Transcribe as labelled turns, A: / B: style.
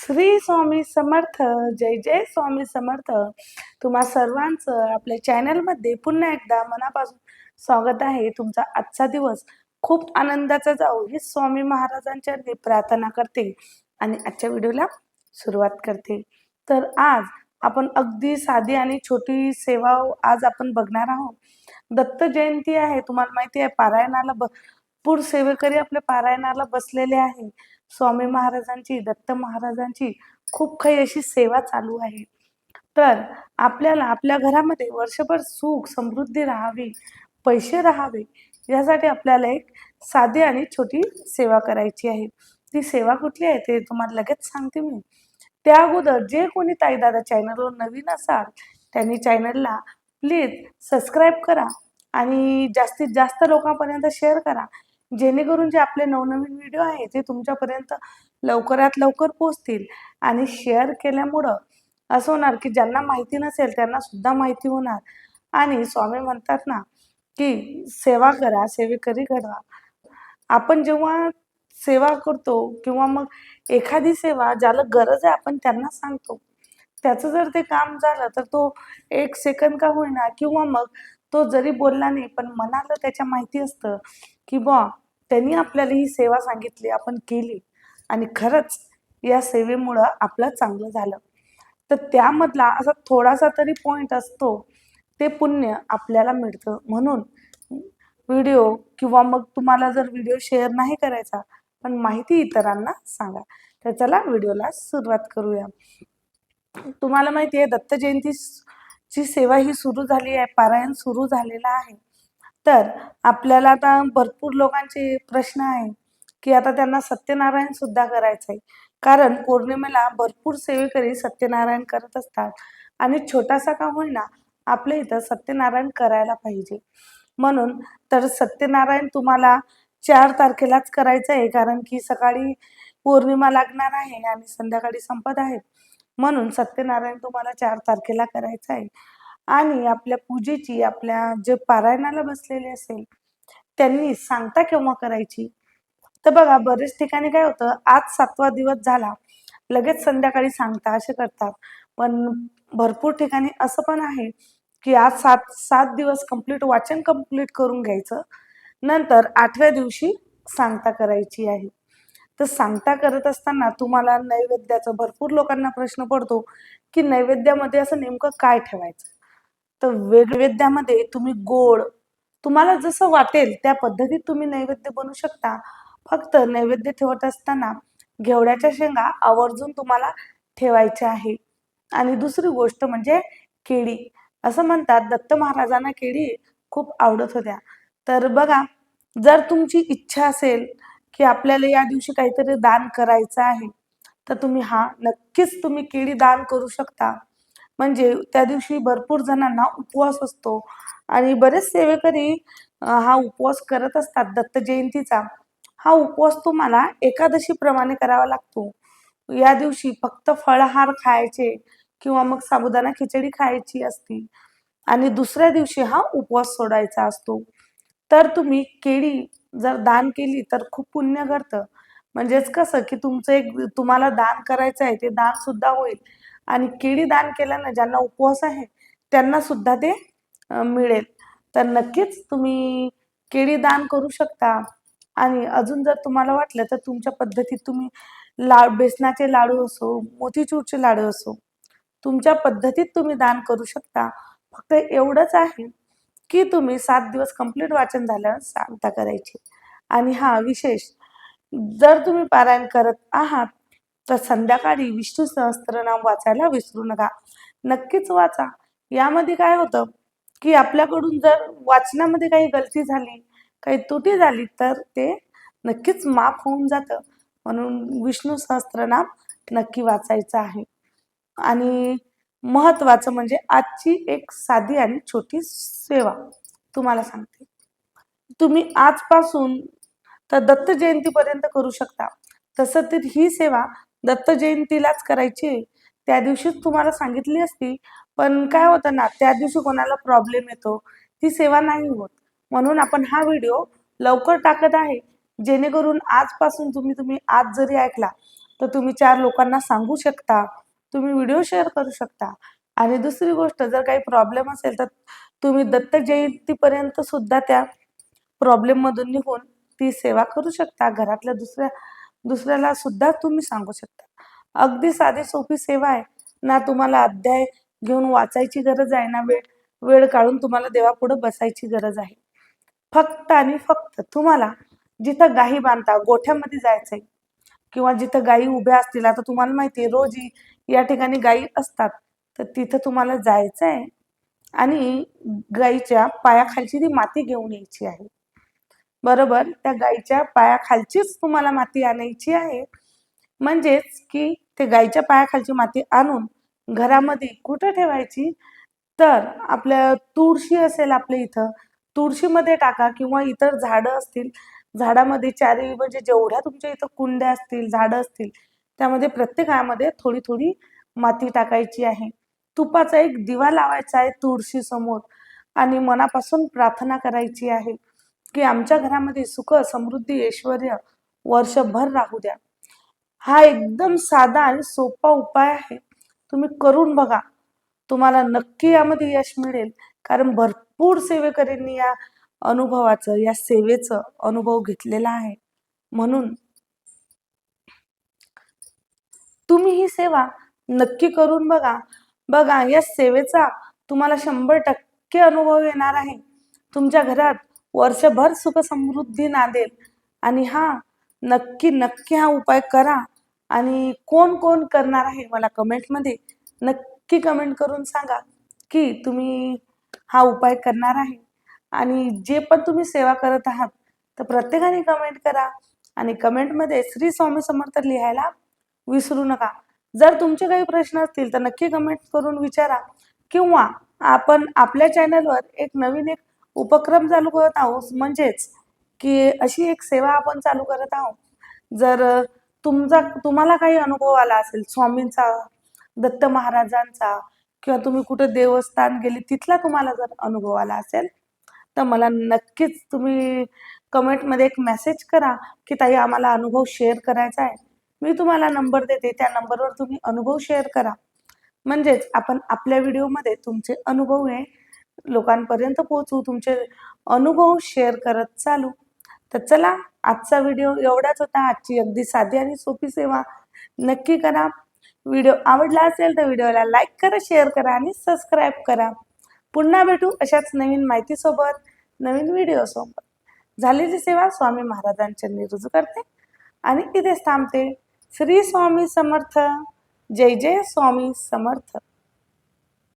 A: श्री स्वामी समर्थ जय जय स्वामी समर्थ. तुम्हा सर्वांचं आपल्या चॅनलमध्ये पुन्हा एकदा मनापासून स्वागत आहे. तुमचा आजचा दिवस खूप आनंदाचा जाऊ ही स्वामी महाराजांच्या प्रार्थना करते आणि आजच्या व्हिडिओला सुरुवात करते. तर आज आपण अगदी साधी आणि छोटी सेवा आज आपण बघणार आहोत. दत्त जयंती आहे तुम्हाला माहिती आहे पारायणाला ब पूर सेवेकरी आपल्या पारायणाला बसलेले आहे. स्वामी महाराजांची दत्त महाराजांची खूप काही अशी सेवा चालू आहे. तर आपल्याला आपल्या घरामध्ये वर्षभर सुख समृद्धी राहावी पैसे राहावे यासाठी आपल्याला एक साधी आणि छोटी सेवा करायची आहे. ती सेवा कुठली आहे ते तुम्हाला लगेच सांगते मी. त्या अगोदर जे कोणी ताईदादा चॅनलवर नवीन असाल त्यांनी चॅनलला प्लीज सबस्क्राईब करा आणि जास्तीत जास्त लोकांपर्यंत शेअर करा. जेणेकरून जे आपले नवनवीन व्हिडिओ आहे ते तुमच्यापर्यंत लवकरात लवकर पोहोचतील आणि शेअर केल्यामुळं असं होणार की ज्यांना माहिती नसेल त्यांना सुद्धा माहिती होणार. आणि स्वामी म्हणतात ना की सेवा करा सेवेकरी घडवा. आपण जेव्हा सेवा करतो किंवा मग एखादी सेवा ज्याला गरज आहे आपण त्यांना सांगतो. त्याचं जर ते काम झालं तर तो एक सेकंद का होईना किंवा मग तो जरी बोलला नाही पण मनाला त्याच्या माहिती असतं. की बा त्यांनी आपल्याला ही सेवा सांगितली आपण केली आणि खरंच या सेवेमुळं आपलं चांगलं झालं. तर त्यामधला असा थोडासा तरी पॉइंट असतो ते पुण्य आपल्याला मिळतं. म्हणून व्हिडिओ किंवा मग तुम्हाला जर व्हिडिओ शेअर नाही करायचा पण माहिती इतरांना सांगा. तर चला व्हिडिओला सुरुवात करूया. तुम्हाला माहिती आहे दत्त जयंती ची सेवा ही सुरू झाली आहे पारायण सुरू झालेलं आहे. तर आपल्याला आता भरपूर लोकांचे प्रश्न आहे की आता त्यांना सत्यनारायण सुद्धा करायचं आहे. कारण पौर्णिमेला भरपूर सेवेकरी सत्यनारायण करत असतात आणि छोटासा का होईना आपल्या इथं सत्यनारायण करायला पाहिजे. म्हणून तर सत्यनारायण तुम्हाला चार तारखेलाच करायचं आहे कारण की सकाळी पौर्णिमा लागणार आहे आणि संध्याकाळी संपत आहे. म्हणून सत्यनारायण तुम्हाला चार तारखेला करायचं आहे. आणि आपल्या पूजेची आपल्या जे पारायणाला बसलेले असेल त्यांनी सांगता केव्हा करायची? तर बघा बरेच ठिकाणी काय होतं आज सातवा दिवस झाला लगेच संध्याकाळी सांगता असे करतात. पण भरपूर ठिकाणी असं पण आहे की आज सात सात दिवस कंप्लीट वाचन कंप्लीट करून घ्यायचं. नंतर आठव्या दिवशी सांगता करायची आहे. तर सांगता करत असताना तुम्हाला नैवेद्याचा भरपूर लोकांना प्रश्न पडतो की नैवेद्यामध्ये असं नेमकं काय ठेवायचं? तर नैवेद्यामध्ये तुम्ही गोड तुम्हाला जसं वाटेल त्या पद्धतीत तुम्ही नैवेद्य बनवू शकता. फक्त नैवेद्य ठेवत असताना घेवड्याच्या शेंगा आवर्जून तुम्हाला ठेवायच्या आहे. आणि दुसरी गोष्ट म्हणजे केळी. असं म्हणतात दत्त महाराजांना केळी खूप आवडत होत्या. तर बघा जर तुमची इच्छा असेल की आपल्याला या दिवशी काहीतरी दान करायचं आहे तर तुम्ही हा नक्कीच तुम्ही केळी दान करू शकता. म्हणजे त्या दिवशी भरपूर जणांना उपवास असतो. आणि बरेच सेवेकरी हा उपवास करत असतात दत्त जयंतीचा. हा उपवास तुम्हाला एकादशीप्रमाणे करावा लागतो. या दिवशी फक्त फळहार खायचे किंवा मग साबुदाणा खिचडी खायची असती. आणि दुसऱ्या दिवशी हा उपवास सोडायचा असतो. तर तुम्ही केळी जर दान केली तर खूप पुण्य घडतं. म्हणजेच कसं की तुमचं एक तुम्हाला दान करायचं आहे ते दान सुद्धा होईल. आणि केळी दान केल्यानं ज्यांना उपवास आहे त्यांना सुद्धा ते मिळेल. तर नक्कीच तुम्ही केळी दान करू शकता. आणि अजून जर तुम्हाला वाटलं तर तुमच्या पद्धतीत तुम्ही ला बेसनाचे लाडू असो मोतीचूरचे लाडू असो तुमच्या पद्धतीत तुम्ही दान करू शकता. फक्त एवढंच आहे की तुम्ही सात दिवस कंप्लीट वाचन झाल्यावर सांगता करायची. आणि हा विशेष जर तुम्ही पारायण करत आहात तर संध्याकाळी विष्णू सहस्त्रनाम वाचायला विसरू नका. नक्कीच वाचा. यामध्ये काय होतं की आपल्याकडून जर वाचनामध्ये काही गलती झाली काही त्रुटी झाली तर ते नक्कीच माफ होऊन जातं. म्हणून विष्णू सहस्त्रनाम नक्की वाचायचं आहे. आणि महत्वाचं म्हणजे आजची एक साधी आणि छोटी सेवा तुम्हाला सांगते. तुम्ही आजपासून तर दत्त जयंतीपर्यंत करू शकता. तसं तर ही सेवा दत्त जयंतीलाच करायची. त्या दिवशीच तुम्हाला सांगितली असती. पण काय होतं ना त्या दिवशी कोणाला प्रॉब्लेम येतो ती सेवा नाही होत. म्हणून आपण हा व्हिडिओ लवकर टाकत आहे. जेणेकरून आजपासून तुम्ही तुम्ही आज जरी ऐकला तर तुम्ही चार लोकांना सांगू शकता. तुम्ही व्हिडिओ शेअर करू शकता. आणि दुसरी गोष्ट जर काही प्रॉब्लेम असेल तर तुम्ही दत्त जयंतीपर्यंत सुद्धा त्या प्रॉब्लेममधून निघून ती सेवा करू शकता. घरातल्या दुसऱ्या दुसऱ्याला सुद्धा तुम्ही सांगू शकता. अगदी साधी सोपी सेवा आहे. ना तुम्हाला अध्याय घेऊन वाचायची गरज आहे ना वेळ वेळ काढून तुम्हाला देवापुढे बसायची गरज आहे. फक्त आणि फक्त तुम्हाला जिथं गाई बांधता गोठ्यामध्ये जायचंय किंवा जिथं गायी उभ्या असतील आता तुम्हाला माहिती आहे रोजी या ठिकाणी गायी असतात तर तिथं तुम्हाला जायचं आहे आणि गाईच्या पायाखालची ती माती घेऊन यायची आहे. बरोबर? त्या गाईच्या पायाखालचीच तुम्हाला माती आणायची आहे. म्हणजेच की ते गाईच्या पायाखालची माती आणून घरामध्ये कुठं ठेवायची? तर आपल्या तुळशी असेल आपल्या इथं तुळशीमध्ये टाका किंवा इतर झाडं असतील. झाडामध्ये चारी म्हणजे जेवढ्या तुमच्या इथं कुंड्या असतील झाडं असतील त्यामध्ये प्रत्येकामध्ये थोडी थोडी माती टाकायची आहे. तुपाचा एक दिवा लावायचा आहे तुळशी समोर आणि मनापासून प्रार्थना करायची आहे. की आमच्या घरामध्ये सुख समृद्धी ऐश्वर वर्षभर राहू द्या. हा एकदम साधा आणि सोपा उपाय आहे. तुम्ही करून बघा. तुम्हाला नक्की यामध्ये यश मिळेल. कारण भरपूर सेवेकरींनी या अनुभवाचं या सेवेचं अनुभव घेतलेला आहे. म्हणून तुम्ही ही सेवा नक्की करून बघा. बघा या सेवेचा तुम्हाला शंभर टक्के अनुभव येणार आहे. तुमच्या घरात वर्षभर सुख समृद्धी नांदेल आणि हा नक्की नक्की हा उपाय करा. आणि कोण कोण करणार आहे मला कमेंटमध्ये नक्की कमेंट करून सांगा की तुम्ही हा उपाय करणार आहे. आणि जे पण तुम्ही सेवा करत आहात तर प्रत्येकाने कमेंट करा. आणि कमेंटमध्ये श्री स्वामी समर्थ लिहायला विसरू नका. जर तुमचे काही प्रश्न असतील तर नक्की कमेंट करून विचारा. किंवा आपण आपल्या चॅनलवर एक नवीन एक उपक्रम चालू करत आहोत. म्हणजेच की अशी एक सेवा आपण चालू करत आहोत. जर तुमचा तुम्हाला काही अनुभव आला असेल स्वामींचा दत्त महाराजांचा किंवा तुम्ही कुठं देवस्थान गेले तिथला तुम्हाला जर अनुभव आला असेल तर मला नक्कीच तुम्ही कमेंटमध्ये एक मेसेज करा की ताई आम्हाला अनुभव शेअर करायचा आहे. मी तुम्हाला नंबर देते त्या नंबरवर तुम्ही अनुभव शेअर करा. म्हणजेच आपण आपल्या व्हिडिओमध्ये तुमचे अनुभव हे लोकांपर्यंत पोहोचवू तुमचे अनुभव शेअर करत चालू. तर चला आजचा व्हिडिओ एवढाच होता. आजची अगदी साधी आणि सोपी सेवा नक्की करा. व्हिडिओ आवडला असेल तर व्हिडिओला लाईक करा शेअर करा आणि सबस्क्राईब करा. पुन्हा भेटू अशाच नवीन माहितीसोबत नवीन व्हिडिओसोबत झालेली सेवा स्वामी महाराजांच्या रुजू करते. आणि तिथेच थांबते. श्री स्वामी समर्थ. जय जय स्वामी समर्थ.